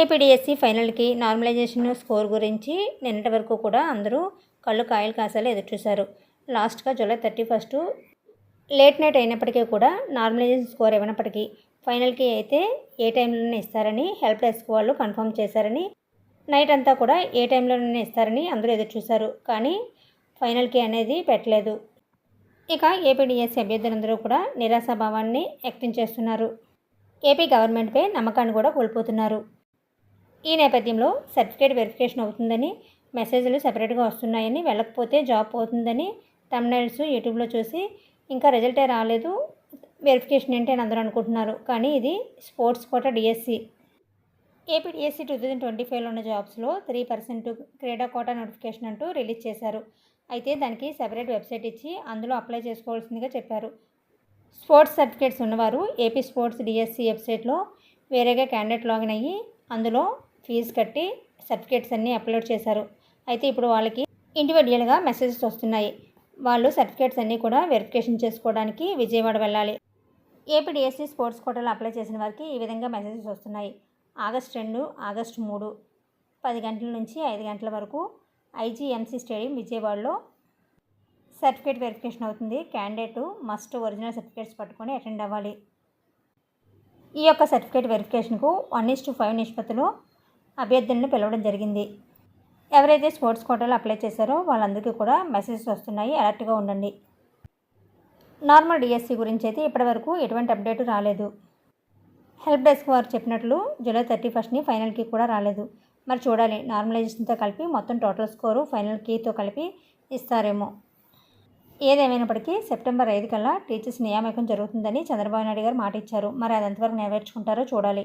APDSC ఫైనల్కి normalization score గురించి నిన్నటి వరకు కూడా అందరూ కళ్ళు కాయలు కాసాలు ఎదురుచూశారు లాస్ట్గా July thirty first late night అయినప్పటికీ కూడా నార్మలైజేషన్ స్కోర్ ఇవ్వనప్పటికీ ఫైనల్కి అయితే ఏ టైంలోనే ఇస్తారని హెల్ప్ డెస్క్ వాళ్ళు కన్ఫర్మ్ చేశారని నైట్ అంతా కూడా ఏ టైంలోనే ఇస్తారని అందరూ ఎదురు చూశారు కానీ ఫైనల్కి అనేది పెట్టలేదు ఇక ఏపీడిఎస్సి అభ్యర్థులందరూ కూడా నిరాశాభావాన్ని వ్యక్తం చేస్తున్నారు ఏపీ గవర్నమెంట్పై నమ్మకాన్ని కూడా కోల్పోతున్నారు ఈ నేపథ్యంలో సర్టిఫికేట్ వెరిఫికేషన్ అవుతుందని మెసేజ్లు సెపరేట్గా వస్తున్నాయని వెళ్ళకపోతే జాబ్ పోతుందని తమిళనైల్స్ యూట్యూబ్లో చూసి ఇంకా రిజల్టే రాలేదు వెరిఫికేషన్ ఏంటి అని అందరూ అనుకుంటున్నారు కానీ ఇది sports quota DSC AP DSC two thousand twenty ఫైవ్లో ఉన్న జాబ్స్లో త్రీ పర్సెంట్ క్రీడా కోటా నోటిఫికేషన్ అంటూ రిలీజ్ చేశారు అయితే దానికి సెపరేట్ వెబ్సైట్ ఇచ్చి అందులో అప్లై చేసుకోవాల్సిందిగా చెప్పారు స్పోర్ట్స్ సర్టిఫికేట్స్ ఉన్నవారు ఏపీ స్పోర్ట్స్ డిఎస్సి వెబ్సైట్లో వేరేగా క్యాండిడేట్ లాగిన్ అయ్యి అందులో ఫీజు కట్టి సర్టిఫికేట్స్ అన్నీ అప్లోడ్ చేశారు అయితే ఇప్పుడు వాళ్ళకి ఇండివిజువల్గా మెసేజెస్ వస్తున్నాయి వాళ్ళు సర్టిఫికేట్స్ అన్నీ కూడా వెరిఫికేషన్ చేసుకోవడానికి విజయవాడ వెళ్ళాలి ఏపీడిఎస్సి స్పోర్ట్స్ కోటాలో అప్లై చేసిన వారికి ఈ విధంగా మెసేజెస్ వస్తున్నాయి ఆగస్ట్ రెండు ఆగస్ట్ మూడు పది గంటల నుంచి ఐదు గంటల వరకు ఐజీఎంసీ స్టేడియం విజయవాడలో సర్టిఫికేట్ వెరిఫికేషన్ అవుతుంది క్యాండిడేట్ మస్ట్ ఒరిజినల్ సర్టిఫికేట్స్ పట్టుకొని అటెండ్ అవ్వాలి ఈ యొక్క సర్టిఫికేట్ వెరిఫికేషన్కు వన్ ఇస్ టు ఫైవ్ నిష్పత్తిలో అభ్యర్థులను పిలవడం జరిగింది ఎవరైతే స్పోర్ట్స్ కోటాలో అప్లై చేశారో వాళ్ళందరికీ కూడా మెసేజెస్ వస్తున్నాయి అలర్ట్గా ఉండండి నార్మల్ డిఎస్సీ గురించి అయితే ఇప్పటివరకు ఎటువంటి అప్డేట్ రాలేదు హెల్ప్ డెస్క్ వారు చెప్పినట్లు జూలై థర్టీ ఫస్ట్ని ఫైనల్కి కూడా రాలేదు మరి చూడాలి నార్మలైజేషన్తో కలిపి మొత్తం టోటల్ స్కోరు ఫైనల్ కీతో కలిపి ఇస్తారేమో ఏదేమైనప్పటికీ సెప్టెంబర్ ఐదు కల్లా టీచర్స్ నియామకం జరుగుతుందని చంద్రబాబు నాయుడు గారు మాట ఇచ్చారు మరి అది ఎంతవరకు నెరవేర్చుకుంటారో చూడాలి